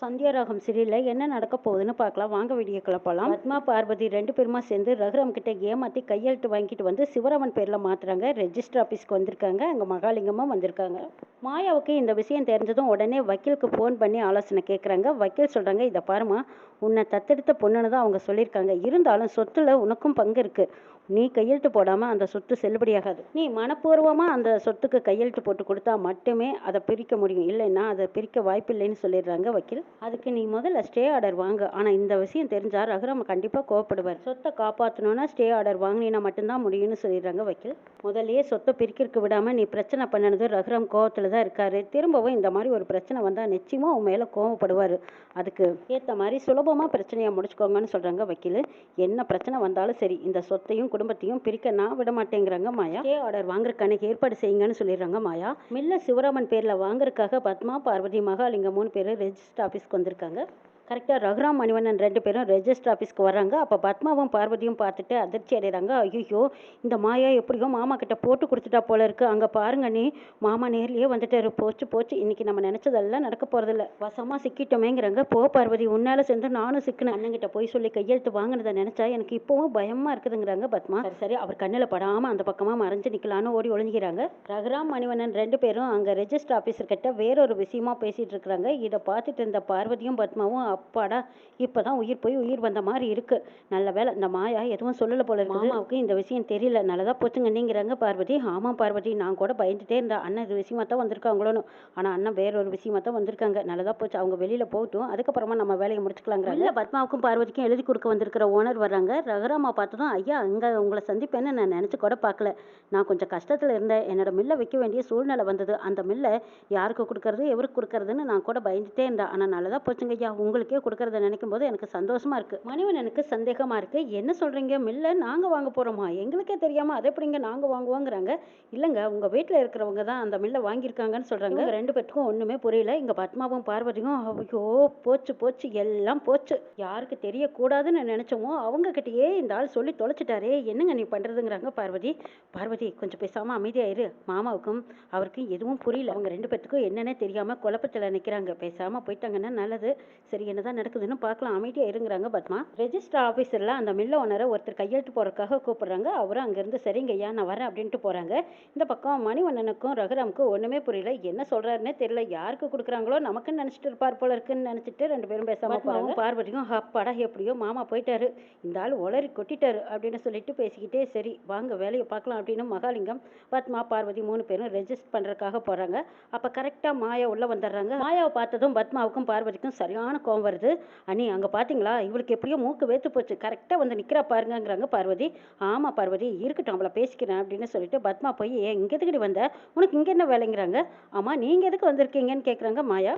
சந்தியாராகம் சீரியலில் என்ன நடக்க போகுதுன்னு பார்க்கலாம். வாங்க வீடியோ போகலாம் பத்மா பார்வதி ரெண்டு பேருமா சேர்ந்து ரகுராம் கிட்ட ஏமாற்றி கையெழுத்து வாங்கிட்டு வந்து சிவராமன் பேரில் மாத்துறாங்க. ரெஜிஸ்டர் ஆஃபீஸ்க்கு வந்திருக்காங்க. அங்கே மகாலிங்கமும் வந்திருக்காங்க. மாயாவுக்கு இந்த விஷயம் தெரிஞ்சதும் உடனே வக்கீலுக்கு ஃபோன் பண்ணி ஆலோசனை கேட்குறாங்க வக்கீல் சொல்கிறாங்க இதை பாருமா உன்னை தத்தெடுத்த பொண்ணுன்னு தான் அவங்க சொல்லியிருக்காங்க. இருந்தாலும் சொத்துல உனக்கும் பங்கு இருக்குது நீ கையெழுத்து போடாமல் அந்த சொத்து செல்லுபடியாகாது நீ மனப்பூர்வமாக அந்த சொத்துக்கு கையெழுத்து போட்டு கொடுத்தா மட்டுமே அதை பிரிக்க முடியும். இல்லைன்னா அதை பிரிக்க வாய்ப்பில்லைன்னு சொல்லிடுறாங்க வக்கீல். அதுக்கு நீ முதல்ல ஸ்டே ஆர்டர் வாங்கு. ஆனால் இந்த விஷயம் தெரிஞ்சா ரகுராம கண்டிப்பாக கோவப்படுவார். சொத்தை காப்பாற்றணும்னா ஸ்டே ஆர்டர் வாங்கினா மட்டும்தான் முடியும்னு சொல்லிடுறாங்க வக்கீல். முதல்லயே சொத்தை பிரிக்கிறதுக்கு விடாமல் நீ பிரச்சனை பண்ணினது ரகுராம் கோவத்தில் தான் இருக்காரு. திரும்பவும் இந்த மாதிரி ஒரு பிரச்சனை வந்தால் நிச்சயமாக உன் மேலே கோவப்படுவார். அதுக்கு ஏற்ற மாதிரி சுலபமாக பிரச்சனையை முடிச்சுக்கோங்கன்னு சொல்கிறாங்க வக்கீல். என்ன பிரச்சனை வந்தாலும் சரி இந்த சொத்தையும் குடும்பத்தையும் பிரிக்க நான் விட மாட்டேங்கிறாங்க மாயா. ஸ்டே ஆர்டர் வாங்குறதுக்கான ஏற்பாடு செய்யுங்கன்னு சொல்லிடுறாங்க மாயா. மில்ல சிவராமன் பேரில் வாங்குறதுக்காக பத்மா பார்வதி மகாலிங்கம் மூணு பேர் ரெஜிஸ்டர் ஆஃபீஸ்க்கு வந்திருக்காங்க. கரெக்டாக ரகுராம் மணிவண்ணன் ரெண்டு பேரும் ரெஜிஸ்டர் ஆஃபீஸ்க்கு வராங்க அப்போ பத்மாவும் பார்வதியும் பார்த்துட்டு அதிர்ச்சி அடைகிறாங்க ஐயோ இந்த மாயா எப்படியோ மாமா கிட்ட போட்டு கொடுத்துட்டா போல இருக்கு. அங்கே பாருங்க நீ மாமா நேர்லேயே வந்துட்டாரு. போச்சு போச்சு. இன்னைக்கு நம்ம நினச்சதெல்லாம் நடக்க போகிறதில்ல வசமாக சிக்கிட்டோமேங்கிறாங்க. போ பார்வதி உன்னால சேர்ந்து நானும் சிக்கினேன். அண்ணங்கிட்ட போய் சொல்லி கையெழுத்து வாங்கினதை நினச்சா எனக்கு இப்போவும் பயமாக இருக்குதுங்கிறாங்க பத்மா. சரி சரி. அவர் கண்ணில் படாமல் அந்த பக்கமாக மறைஞ்சு நிற்கலான்னு ஓடி ஒளிஞ்சிக்கிறாங்க. ரகுராம் மணிவண்ணன் ரெண்டு பேரும் அங்கே ரெஜிஸ்டர் ஆஃபீஸர்கிட்ட வேறொரு விஷயமா பேசிகிட்டு இருக்கிறாங்க. இதை பார்த்துட்டு இருந்த பார்வதியும் பத்மாவும் அப்பாடா இப்பதான் உயிர் போய் உயிர் வந்த மாதிரி இருக்கு. நல்ல வேளை இந்த மாயா எதுவும் சொல்லல போல இருக்கு மாமாவுக்கு இந்த விஷயம் தெரியல. நல்லதா போச்சுங்க நீங்கிறாங்க பார்வதி. ஆமா பார்வதி நான் கூட பயந்துட்டே இருந்தேன். அண்ணன் இது விஷயமா தான் வந்திருக்காங்களோன்னு. ஆனா அண்ணன் வேற ஒரு விஷயமா தான் வந்திருக்காங்க. நல்லதா போச்சு. அவங்க வெளியில போகட்டும். அதுக்கப்புறமா நம்ம வேலையை முடிச்சுக்கலாங்கிறாங்க. பத்மாவுக்கும் பார்வதிக்கும் எழுதி கொடுக்க வந்திருக்கிற ஓனர் வர்றாங்க. ரகுராமா பார்த்ததும் ஐயா அங்க உங்களை சந்திப்பேன்னு நான் நினைச்சு கூட பார்க்கல. நான் கொஞ்சம் கஷ்டத்துல இருந்தேன். என்னோட மில்லை வைக்க வேண்டிய சூழ்நிலை வந்தது. அந்த மில்லை யாருக்கு கொடுக்கறது எவருக்கு கொடுக்கறதுன்னு நான் கூட பயந்துட்டே இருந்தேன். ஆனா நல்லதா போச்சுங்க ஐயா. உங்களுக்கே கொடுக்கறத நினைக்கும் போது எனக்கு சந்தோஷமா இருக்கு. மணிவண்ணனுக்கு சந்தேகமா இருக்கு. என்ன சொல்றீங்க? மில்ல நாங்க வாங்க போறோமா? எங்களுக்கே தெரியாம அதை எப்படிங்க நாங்க வாங்குவோங்கிறாங்க. இல்லைங்க உங்க வீட்டில் இருக்கிறவங்க தான் அந்த மில்லை வாங்கியிருக்காங்கன்னு சொல்றாங்க. ரெண்டு பேருக்கும் ஒண்ணுமே புரியல. இங்க பத்மாவும் பார்வதியும் ஐயோ போச்சு போச்சு எல்லாம் போச்சு. யாருக்கு தெரியக்கூடாதுன்னு நினைச்சோமோ அவங்க கிட்டயே இந்த ஆள் சொல்லி தொலைச்சிட்டாரே. என்னங்க நீ பண்றதுங்கிறாங்க பார்வதி. பார்வதி கொஞ்சம் பேசாம அமைதியாயிரு. மாமாவுக்கும் அவருக்கும் எதுவும் புரியல. அவங்க ரெண்டு பேர்த்துக்கும் என்னன்னே தெரியாம குழப்பத்துல நிக்கிறாங்க. பேசாம போயிட்டாங்கன்னா நல்லது. சரி என்னதான் நடக்குதுன்னு பார்க்கலாம். அமைதியா இருங்கிறாங்க பத்மா. ரெஜிஸ்டர் ஆஃபீஸர்ல அந்த மில்ல ஓனரை ஒருத்தர் கையெழுத்து போறதுக்காக கூப்பிடுறாங்க. அவரும் அங்கிருந்து சரிங்க ஐயா நான் வரேன் அப்படின்ட்டு போறாங்க. இந்த பக்கம் மணிவண்ணனுக்கும் ரகுராமுக்கும் ஒண்ணுமே புரியல. என்ன சொல்றாருன்னே தெரியல. யாருக்கு கொடுக்குறாங்களோ நமக்குன்னு நினைச்சிட்டு இருப்பார் போல இருக்குன்னு நினைச்சிட்டு ரெண்டு பேரும் பேசாம போறாங்க. பார்வதியும் அப்பாடா எப்படியோ மாமா போயிட்டாரு. இந்த ஆள் உளறி கொட்டிட்டாரு அப்படின்னு சொல்லிட்டு பேசிக்கிட்டே சரி வாங்க வேலையை பார்க்கலாம் அப்படின்னு மகாலிங்கம் பத்மா பார்வதி மூணு பேரும் ரெஜிஸ்டர் பண்றதுக்காக போறாங்க. அப்ப கரெக்டா மாயா உள்ள வந்துடுறாங்க. மாயாவை பார்த்ததும் பத்மாவுக்கும் பார்வதிக்கும் சரியான கோவம் வருது. அண்ணி அங்கே பார்த்தீங்களா இவளுக்கு எப்படியோ மூக்கு வேத்து போச்சு. கரெக்டாக வந்து நிக்கிறா பாருங்கங்கிறாங்க பார்வதி. ஆமாம் பார்வதி இருக்கட்டும் அவளை பேசிக்கிறேன் அப்படின்னு சொல்லிட்டு பத்மா போய் ஏன் இங்கே எதுக்கடி வந்த? உனக்கு இங்கே என்ன வேலைங்கிறாங்க? ஆமாம் நீங்கள் எதுக்கு வந்திருக்கீங்கன்னு கேட்குறாங்க மாயா.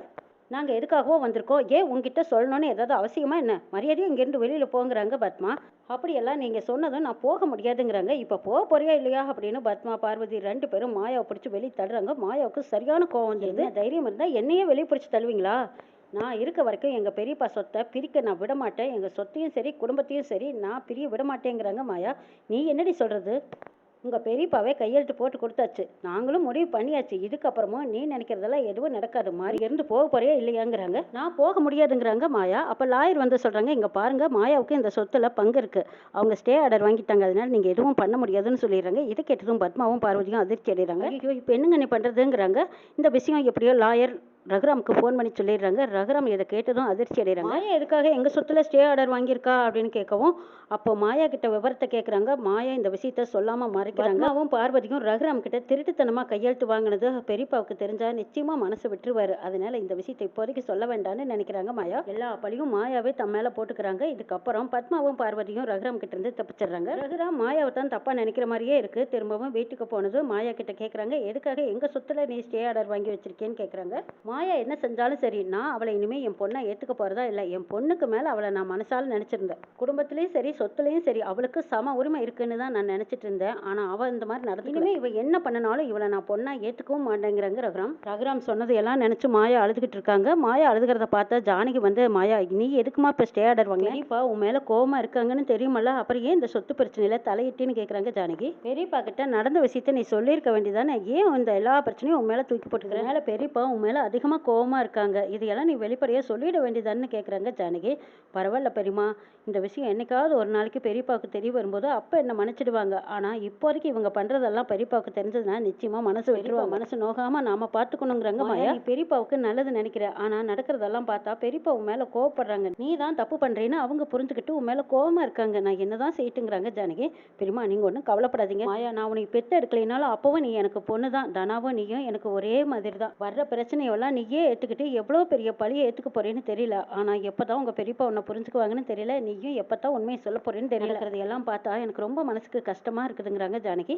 நாங்கள் எதுக்காகவோ வந்திருக்கோம். ஏன் உங்ககிட்ட சொல்லணும்னு ஏதாவது அவசியமா என்ன? மரியாதையும் இங்கேருந்து வெளியில் போங்கிறாங்க பத்மா. அப்படியெல்லாம் நீங்கள் சொன்னதும் நான் போக முடியாதுங்கிறாங்க. இப்போ போக போறியா இல்லையா? அப்படின்னு பத்மா பார்வதி ரெண்டு பேரும் மாயாவை பிடிச்சி வெளியே தள்ளுறாங்க. மாயாவுக்கு சரியான கோவம் வந்துருது. தைரியம் இருந்தால் என்னையே வெளியே பிடிச்சி தள்ளுவீங்களா? நான் இருக்க வரைக்கும் எங்கள் பெரியப்பா சொத்தை பிரிக்க நான் விட மாட்டேன் எங்கள் சொத்தையும் சரி குடும்பத்தையும் சரி நான் பிரிய விட மாட்டேங்கிறாங்க மாயா. நீ என்னடி சொல்கிறது உங்கள் பெரியப்பாவே கையெழுத்து போட்டு கொடுத்தாச்சு. நாங்களும் முடிவு பண்ணியாச்சு. இதுக்கப்புறமும் நீ நினைக்கிறதெல்லாம் எதுவும் நடக்காது. மாறி இருந்து போக போறியா இல்லையாங்கிறாங்க. நான் போக முடியாதுங்கிறாங்க மாயா. அப்போ லாயர் வந்து சொல்கிறாங்க இங்கே பாருங்க மாயாவுக்கு இந்த சொத்துல பங்கு இருக்கு. அவங்க ஸ்டே ஆர்டர் வாங்கிட்டாங்க. அதனால நீங்கள் எதுவும் பண்ண முடியாதுன்னு சொல்லிடுறாங்க. இதை கேட்டதும் பத்மாவும் பார்வதியும் அதிர்ச்சி அடைகிறாங்க. ஐயோ இப்போ என்னங்க நீ பண்ணுறதுங்கிறாங்க இந்த விஷயம் எப்படியோ லாயர் ரகுராமுக்கு ஃபோன் பண்ணி சொல்லிடுறாங்க. ரகுராம் இதை கேட்டதும் அதிர்ச்சி அடைகிறாங்க. மாயா எதுக்காக எங்கள் சொத்துல ஸ்டே ஆர்டர் வாங்கியிருக்கா அப்படின்னு கேட்கவும் அப்போ மாயா கிட்ட விவரத்தை கேட்குறாங்க. மாயா இந்த விஷயத்த சொல்லாமல் மறைக்கிறாங்க. அவன் பார்வதியும் ரகுராம் கிட்ட திருட்டுத்தனமாக கையெழுத்து வாங்கினது பெரியப்பாவுக்கு தெரிஞ்சா நிச்சயமா மனசு விட்டுருவாரு. அதனால இந்த விஷயத்தை இப்போதைக்கு சொல்ல வேண்டாம்னு நினைக்கிறாங்க மாயா. எல்லா பழியும் மாயாவே தம் மேல போட்டுக்கிறாங்க. இதுக்கப்புறம் பத்மாவும் பார்வதியும் ரகுராம் கிட்ட இருந்து தப்பிச்சிடுறாங்க. ரகுராம் மாயாவை தான் தப்பா நினைக்கிற மாதிரியே இருக்கு. திரும்பவும் வீட்டுக்கு போனது மாயா கிட்ட கேட்குறாங்க. எதுக்காக எங்க சொத்துல நீ ஸ்டே ஆர்டர் வாங்கி வச்சிருக்கேன்னு கேட்குறாங்க. மாயா என்ன செஞ்சாலும் சரி நான் அவளை இனிமே என் பொண்ணை ஏத்துக்க போறதா இல்லை. என் பொண்ணுக்கு மேல அவளை நான் மனசால நினைச்சிருந்தேன். குடும்பத்திலயும் சரி சொத்துலயும் சரி அவளுக்கு சம உரிமை இருக்குன்னு தான் நான் நினைச்சிட்டு இருந்தேன். ஆனா அவ இந்த மாதிரி நடந்து இனிமே இவ என்ன பண்ணனாலும் இவளை நான் பொண்ணா ஏத்துக்கவும் மாட்டேங்கிறாங்க ரகுராம். ரகுராம் சொன்னது எல்லாம் நினைச்சு மாயா அழுதுகிட்டு இருக்காங்க. மாயா அழுதுகிறத பார்த்தா ஜானகி வந்து மாயா நீ எதுக்குமா இப்ப ஸ்டே ஆர்டர் வாங்க பெரியப்பா உன் மேல கோவமா இருக்காங்கன்னு தெரியுமல்ல. அப்புறம் ஏன் இந்த சொத்து பிரச்சனையில தலையிட்டின்னு கேக்குறாங்க ஜானகி? பெரியப்பா கிட்ட நடந்த விஷயத்த நீ சொல்லியிருக்க வேண்டியதானே ஏன் இந்த எல்லா பிரச்சனையும் உன் மேல தூக்கி போட்டுக்கிறேன் மேல பெரியப்பா உன் மேல அதிக அதிகமாக கோவமாக இருக்காங்க. இதையெல்லாம் நீ வெளிப்படையாக சொல்லிட வேண்டியதான்னு கேட்குறாங்க ஜானகி. பரவாயில்ல பெரியம்மா. இந்த விஷயம் என்னைக்காவது ஒரு நாளைக்கு பெரியப்பாவுக்கு தெரிய வரும்போது அப்போ என்ன மன்னிச்சிடுவாங்க. ஆனால் இப்போதைக்கு இவங்க பண்ணுறதெல்லாம் பெரியப்பாவுக்கு தெரிஞ்சதுன்னா நிச்சயமாக மனசு விட்டுருவாங்க மனசு நோகாமல் நாம பார்த்துக்கணுங்கிறாங்க மாயா. பெரியப்பாவுக்கு நல்லது நினைக்கிற. ஆனால் நடக்கிறதெல்லாம் பார்த்தா பெரியப்பா உன் மேலே கோவப்படுறாங்க. நீ தான் தப்பு பண்ணுறேன்னு அவங்க புரிஞ்சுக்கிட்டு உன் மேலே கோவமாக இருக்காங்க. நான் என்னதான் செய்யட்டுங்கிறாங்க ஜானகி. பெரியம்மா நீங்கள் ஒன்றும் கவலைப்படாதீங்க. மாயா நான் உனக்கு பெத்து எடுக்கலைனாலும் அப்பவும் நீ எனக்கு பொண்ணு தான் தனாவும் நீயும் எனக்கு ஒரே மாதிரி தான் வர்ற பிரச்சனையெல்லாம் நீயே ஏற்றுக்கிட்டு எவ்வளோ பெரிய பழியை ஏற்றுக்க போறேன்னு தெரியல. ஆனால் எப்போ தான் உங்கள் பெரியப்பா உன்னை புரிஞ்சுக்குவாங்கன்னு தெரியல. நீயும் எப்போ தான் உண்மையை சொல்ல போறேன்னு தெரியல எல்லாம் பார்த்தா எனக்கு ரொம்ப மனசுக்கு கஷ்டமாக இருக்குதுங்கிறாங்க ஜானகி.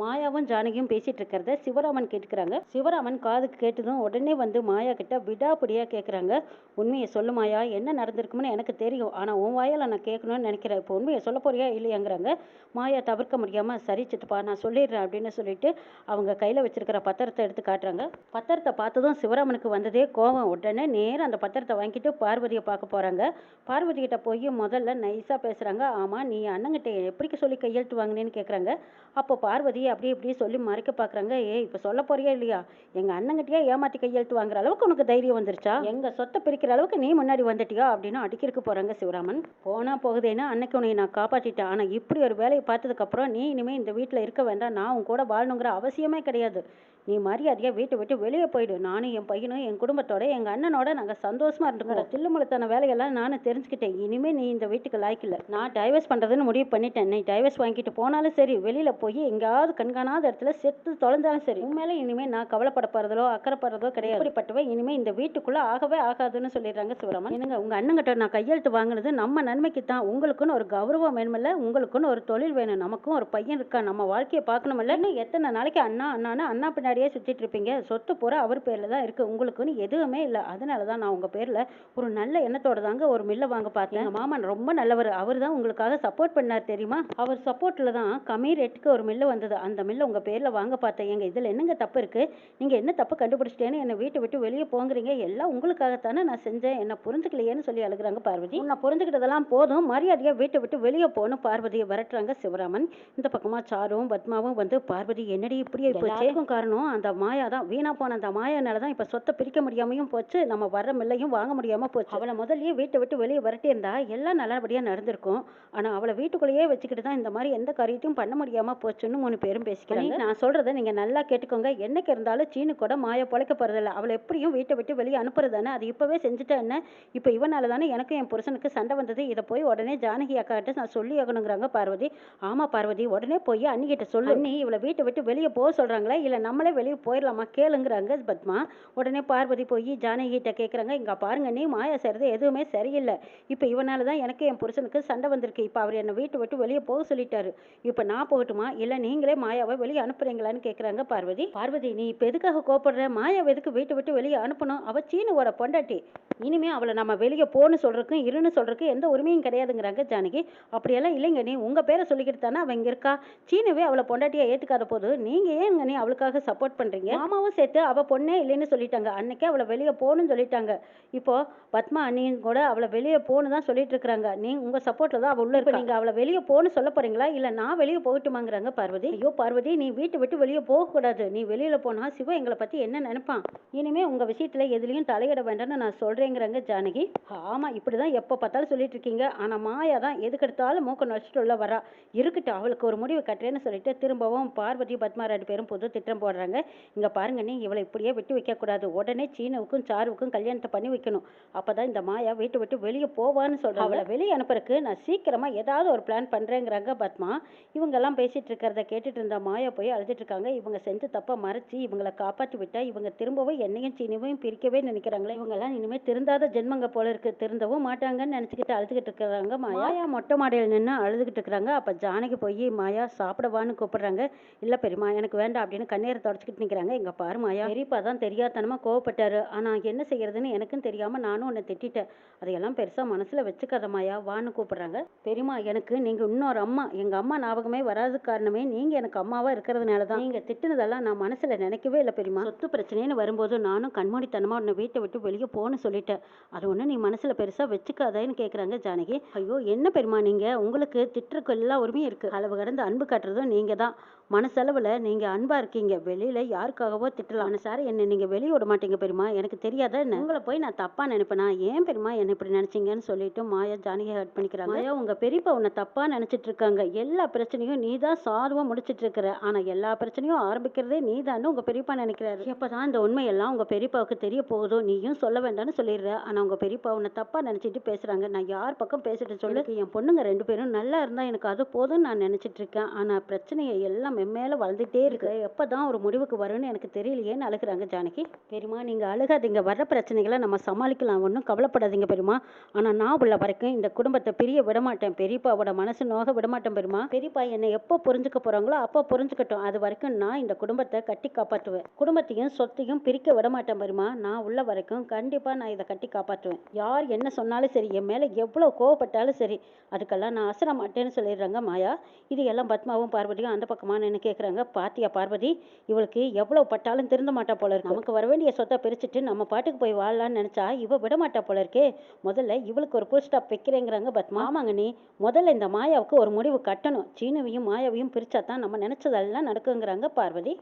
மாயாவும் ஜானகியும் பேசிட்டு இருக்கிறத சிவராமன் கேட்டுக்கிறாங்க. சிவராமன் காதுக்கு கேட்டதும் உடனே வந்து மாயா கிட்ட விடாப்பிடியா கேட்குறாங்க உண்மையை சொல்லு மாயா என்ன நடந்திருக்கும்னு எனக்கு தெரியும். ஆனால் உன் வாயால் நான் கேட்கணும்னு நினைக்கிறேன். இப்போ உண்மையை சொல்ல போறியா இல்லையாங்கிறாங்க. மாயா தவிர்க்க முடியாமல் சரி சித்துப்பா நான் சொல்லிடுறேன் அப்படின்னு சொல்லிட்டு அவங்க கையில் வச்சிருக்கிற பத்திரத்தை எடுத்து காட்டுறாங்க. பத்திரத்தை பார்த்ததும் சிவராமனுக்கு வந்ததே கோவம். உடனே நேரம் அந்த பத்திரத்தை வாங்கிட்டு பார்வதியை பார்க்க போகிறாங்க பார்வதி கிட்ட போய் முதல்ல நைஸாக பேசுகிறாங்க ஆமாம் நீ அண்ணங்கிட்ட எப்படி சொல்லி கையெழுத்து வாங்கினேன்னு கேட்குறாங்க அப்போ பார்வதி அப்படி இப்படி சொல்லி மறைக்க பார்க்குறாங்க ஏய் இப்போ சொல்ல போறியா இல்லையா? எங்கள் அண்ணங்கிட்டயே ஏமாற்றி கையெழுத்து வாங்குற அளவுக்கு உனக்கு தைரியம் வந்துருச்சா? எங்கள் சொத்தை பிரிக்கிற அளவுக்கு நீ முன்னாடி வந்துட்டியா? அப்படின்னு அடிக்கிறக்கு போகிறாங்க சிவராமன். போனால் போகுதேன்னா அன்னைக்கு உன்னை நான் காப்பாற்றிட்டேன் ஆனால் இப்படி ஒரு வேலையை பார்த்ததுக்கப்புறம் நீ இனிமேல் இந்த வீட்டில் இருக்க வேண்டாம். நான் உன் கூட வாழணுங்கிற அவசியமே கிடையாது. நீ மரியாதையாக வீட்டை விட்டு வெளியே போயிடு. நானும் என் பையனும் என் குடும்பத்தோட எங்கள் அண்ணனோட நாங்கள் சந்தோஷமா இருந்துக்கிறோம். தில்லுமுழுத்தான வேலையெல்லாம் நானும் தெரிஞ்சுக்கிட்டேன். இனிமேல் நீ இந்த வீட்டுக்கு லாய்க்கில்ல நான் டைவர்ஸ் பண்ணுறதுன்னு முடிவு பண்ணிட்டேன். நீ டைவர்ஸ் வாங்கிட்டு போனாலும் சரி வெளியில் போய் எங்கேயாவது கண்காணாத இடத்துல செத்து தொலைஞ்சாலும் சரி உண்மையில இனிமேல் நான் கவலைப்பட போகிறதோ அக்கறைப்படுறதோ கிடையாது. அப்படிப்பட்டவ இனிமேல் இந்த வீட்டுக்குள்ளே ஆகவே ஆகாதுன்னு சொல்லிடுறாங்க சிவராமன் என்னங்க உங்கள் அண்ணங்கிட்ட நான் கையெழுத்து வாங்கினது நம்ம நன்மைக்கு தான். உங்களுக்குன்னு ஒரு கௌரவம் வேணுமில்ல உங்களுக்குன்னு ஒரு தொழில் வேணும். நமக்கும் ஒரு பையன் இருக்கா நம்ம வாழ்க்கையை பார்க்கணுமில்ல. இன்னும் எத்தனை நாளைக்கு அண்ணா அண்ணான்னு அண்ணா பின்னாடியே சுற்றிட்டு இருப்பீங்க. சொத்து பூரா அவர் பேரில் தான் இருக்குது உங்களுக்குன்னு எதுவுமே இல்லை. அதனால தான் நான் உங்கள் பேரில் ஒரு நல்ல எண்ணத்தோட தாங்க ஒரு மில்லை வாங்க பார்த்தேன். எங்கள் மாமன் ரொம்ப நல்லவர். அவர் தான் உங்களுக்காக சப்போர்ட் பண்ணார் தெரியுமா? அவர் சப்போர்ட்டில் தான் கம்மி ரேட்டுக்கு ஒரு மில்லு வந்தது. அந்த மில்லை உங்கள் பேரில் வாங்க பார்த்தேன். எங்கள் இதில் என்னங்க தப்பு இருக்குது நீங்கள் என்ன தப்பு கண்டுபிடிச்சிட்டேன்னு என்னை வீட்டை விட்டு வெளியே போங்கிறீங்க. எல்லாம் உங்களுக்காகத்தானே நான் செஞ்சேன். என்னை புரிஞ்சுக்கலையேன்னு சொல்லி அழுகுறாங்க பார்வதி. உன்னை புரிஞ்சுக்கிட்டதெல்லாம் போதும். மரியாதையாக வீட்டை விட்டு வெளியே போகணும் பார்வதியை விரட்டுறாங்க சிவராமன். இந்த பக்கமாக சாரும் பத்மாவும் வந்து பார்வதி என்னடி இப்படி போச்சு? காரணம் அந்த மாயா தான் வீணா போன அந்த மாயானால தான் இப்போ சொத்தை பிரிக்க முடியாமையும் போச்சு. நம்ம வர்ற மில்லையும் வாங்க முடியாம போச்சு. அவளை முதல்லயே வீட்டை விட்டு வெளியே விரட்டி இருந்தா எல்லாம் நல்லபடியா நடந்திருக்கும். ஆனா அவளை வீட்டுக்குள்ளேயே வச்சுக்கிட்டு தான் இந்த மாதிரி எந்த காரியத்தையும் பண்ண முடியாம போச்சுன்னு மூணு பேரும் பேசிக்கிறாங்க. நான் சொல்றதை நீங்க நல்லா கேட்டுக்கோங்க. என்னைக்கு இருந்தாலும் சீனு கூட மாயா பொழைக்க போறதில்ல அவளை எப்படியும் வீட்டை விட்டு வெளியே அனுப்புறது தானே அது இப்பவே செஞ்சுட்டா என்ன? இப்போ இவனால தானே எனக்கும் என் புருஷனுக்கு சண்டை வந்தது. இதை போய் உடனே ஜானகி அக்காட்ட நான் சொல்லி ஆகணுங்கிறாங்க பார்வதி. ஆமா பார்வதி உடனே போய் அண்ணிக்கிட்ட சொல்லு. அண்ணி இவளை வீட்டை விட்டு வெளியே போக சொல்றாங்களா? இல்ல நம்மளே வெளியே போயிடலாமா கேளுங்கிறாங்க பத்மா. உடனே பார்வதி போய் ஜானகிட்ட கேட்குறாங்க இங்க பாருங்க நீ மாயா செய்கிறது எதுவுமே சரியில்லை. இப்போ இவனால தான் எனக்கு என் புருஷனுக்கு சண்டை வந்திருக்கு. இப்போ அவர் என்னை வீட்டை விட்டு வெளியே போக சொல்லிட்டாரு. இப்போ நான் போகட்டுமா? இல்லை நீங்களே மாயாவை வெளியே அனுப்புறீங்களான்னு கேட்குறாங்க பார்வதி. பார்வதி நீ இப்போ எதுக்காக கோப்படுற மாயாவை எதுக்கு வீட்டை விட்டு வெளியே அனுப்பணும்? அவள் சீனுவோட பொண்டாட்டி. இனிமே அவளை நம்ம வெளியே போன்னு சொல்றதுக்கும் இருன்னு சொல்றதுக்கும் எந்த உரிமையும் கிடையாதுங்கிறாங்க ஜானகி. அப்படியெல்லாம் இல்லைங்க நீ. உங்க பேரை சொல்லிக்கிட்டு தானே அவ இங்க இருக்கா? சீனவே அவளை பொண்டாட்டியா ஏத்துக்காத போது நீங்க ஏன் நீ அவளுக்காக சப்போர்ட் பண்றீங்க. மாமாவும் சேர்த்து அவ பொண்ணே இல்லைன்னு சொல்லிட்டாங்க. அன்னைக்கே அவளை வெளியே போகணும்னு சொல்லிட்டாங்க. இப்போ பத்மா அண்ணியும் கூட அவளை வெளியே போன்னு தான் சொல்லிட்டு இருக்காங்க நீ உங்க சப்போர்ட்ல தான் அவள் உள்ள இருக்க? நீங்க அவளை வெளியே போன்னு சொல்ல போறீங்களா? இல்ல நான் வெளியே போகட்டுமாங்கிறாங்க பார்வதி. ஐயோ பார்வதி நீ வீட்டை விட்டு வெளியே போக கூடாது. நீ வெளியில போனா சிவ எங்களை பத்தி என்ன நினைப்பான்? இனிமே உங்க விஷயத்துல எதுலயும் தலையிட வேண்டாம்னு நான் சொல்றேங்கிறாங்க ஜானகி. ஆமா இப்படிதான் எப்ப பார்த்தாலும் சொல்லிட்டு இருக்கீங்க. ஆனா மாயா தான் எதுக்கு எடுத்தாலும் மூக்க நடிச்சிட்டு உள்ள வரா. இருக்கட்டும் அவளுக்கு ஒரு முடிவு கட்டுறேன்னு சொல்லிட்டு திரும்பவும் பார்வதி பத்மா ரெண்டு பேரும் புது திட்டம் போடுறாங்க. இங்க பாருங்க நீ இவளை இப்படியே விட்டு வைக்க கூடாது. உடனே சீனுவுக்கும் சாருவுக்கும் கல்யாணத்தை பண்ணி வைக்கணும். அப்பதான் இந்த மாயா வீட்டை விட்டு வெளியே போவான்னு சொல்றாங்க. அவளை வெளியே அனுப்புறதுக்கு நான் சீக்கிரமா ஏதாவது ஒரு பிளான் பண்றேங்கிறாங்க பத்மா. இவங்க எல்லாம் பேசிட்டு இருக்கிறத கேட்டுட்டு இருந்த மாயா போய் அழுதுட்டு இருக்காங்க. இவங்க செஞ்ச தப்ப மறைச்சு இவங்களை காப்பாற்றி விட்டா இவங்க திரும்பவும் என்னையும் சீனிவையும் பிரிக்கவே நினைக்கிறாங்களே. இவங்க எல்லாம் இனிமே திருந்தாத ஜென்மங்க போல இருக்கு. திருந்தவும் மாட்டாங்கன்னு நினைச்சுக்கிட்டு அழுதுகிட்டு இருக்கிறாங்க மாயா. மொட்டை மாடியில் நின்று அழுதுகிட்டு இருக்கிறாங்க. அப்ப ஜானகி போய் மாயா சாப்பிடவான்னு கூப்பிடுறாங்க. இல்ல பெரியம்மா எனக்கு வேண்டாம் அப்படின்னு கண்ணீரை தொடச்சிக்கிட்டு நிற்கிறாங்க இங்க பாரு மாயா பெரியப்பா தான் தெரியாதனமாக கோவப்பட்டாரு. ஆனால் என்ன செய்யறதுன்னு எனக்கும் தெரியாமல் நானும் உன்னை திட்டிட்டேன். அதையெல்லாம் பெருசாக மனசில் வச்சுக்காத மாயா வான்னு கூப்பிட்றாங்க. பெரியம்மா எனக்கு நீங்கள் இன்னொரு அம்மா. எங்கள் அம்மா ஞாபகமே வராது காரணமே நீங்கள் எனக்கு அம்மாவாக இருக்கிறதுனால தான். நீங்கள் திட்டினதெல்லாம் நான் மனசில் நினைக்கவே இல்லை பெரியமா சொத்து பிரச்சனைன்னு வரும்போது நானும் கண்மூடித்தனமாக உன்னை வீட்டை விட்டு வெளியே போன்னு சொல்லிட்டேன். அது ஒன்று நீ மனசில் பெருசாக வச்சுக்காதேன்னு கேட்குறாங்க ஜானகி. ஐயோ என்ன பெரியமா நீங்கள் உங்களுக்கு திட்டுறக்கு எல்லா உரிமையும் இருக்குது அளவு கடந்து அன்பு காட்டுறதும் நீங்கள் தான் மனசளவில் நீங்கள் அன்பாக இருக்கீங்க. வெளியில் யாருக்காகவோ திட்டலாம். ஆனால் சார் என்னை நீங்கள் வெளியே விட மாட்டீங்க பெரியமா எனக்கு தெரியாதா என்ன? உங்களை போய் நான் தப்பாக நினைப்பேனா? ஏன் பெரியமா என்ன இப்படி நினச்சிங்கன்னு சொல்லிட்டு மாயா ஜானகியை ஹர்ட் பண்ணிக்கிறாங்க. மாயா உங்கள் பெரியப்பா உன்னை தப்பாக நினச்சிட்டு இருக்காங்க. எல்லா பிரச்சனையும் நீ தான் சாதுவாக முடிச்சிட்டு இருக்கிற. ஆனால் எல்லா பிரச்சனையும் ஆரம்பிக்கிறதே நீ தான் உங்கள் பெரியப்பா நினைக்கிறாரு. எப்போ தான் இந்த உண்மையெல்லாம் உங்கள் பெரியப்பாவுக்கு தெரிய போகுதோ நீயும் சொல்ல வேண்டாம்னு சொல்லிடுற. ஆனால் உங்கள் பெரியப்பா உன்னை தப்பாக நினச்சிட்டு பேசுகிறாங்க நான் யார் பக்கம் பேசிட்டு சொல்லு. என் பொண்ணுங்க ரெண்டு பேரும் நல்லா இருந்தால் எனக்கு அது போதும்னு நான் நினச்சிட்டு இருக்கேன். ஆனால் பிரச்சனையை எல்லாம் மென்மேல வளர்ந்துட்டே இருக்கு. எப்போ தான் ஒரு முடிவுக்கு வரும்னு எனக்கு தெரியலையேன்னு அழுகுறாங்க ஜானகி. பெரியமா நீங்கள் அழுகாதீங்க. வர்ற பிரச்சனைகளை நம்ம சமாளிக்கலாம். ஒன்றும் கவலைப்படாதீங்க பெரியமா ஆனால் நான் உள்ள வரைக்கும் இந்த குடும்பத்தை பிரிய விடமாட்டேன் பெரியப்பாவோட மனசு நோக விடமாட்டேன் பெரியமா பெரியப்பா என்னை எப்போ புரிஞ்சுக்க போகிறாங்களோ அப்போ புரிஞ்சுக்கட்டும். அது வரைக்கும் நான் இந்த குடும்பத்தை கட்டி காப்பாற்றுவேன். குடும்பத்தையும் சொத்தையும் பிரிக்க விடமாட்டேன் பெரியமா நான் உள்ள வரைக்கும் கண்டிப்பாக நான் இதை கட்டி காப்பாற்றுவேன். யார் என்ன சொன்னாலும் சரி என் மேலே எவ்வளோ கோவப்பட்டாலும் சரி அதுக்கெல்லாம் நான் அசர மாட்டேன்னு சொல்லிடுறாங்க மாயா. இது எல்லாம் பத்மாவும் பார்வதியும் அந்த பக்கமாக நின்று கேட்குறாங்க பாத்தியா பார்வதி? இவளுக்கு எவ்வளோ பட்டாலும் திருந்த மாட்டா போல இருக்கு. நமக்கு வர வேண்டிய சொத்தை பிரிச்சுட்டு நம்ம பாட்டுக்கு போய் வாழலாம்னு நினச்சா இவ விட மாட்டா போல இருக்கே. முதல்ல இவளுக்கு ஒரு புல் ஸ்டாப் வைக்கிறேங்கிறாங்க பத்மா. ஆமாங்க நீ முதல்ல இந்த மாயாவுக்கு ஒரு முடிவு கட்டணும். சீனுவையும் மாயாவையும் பிரிச்சா தான் நம்ம நினச்சதெல்லாம் நடக்குங்கிறாங்க பார்வதி.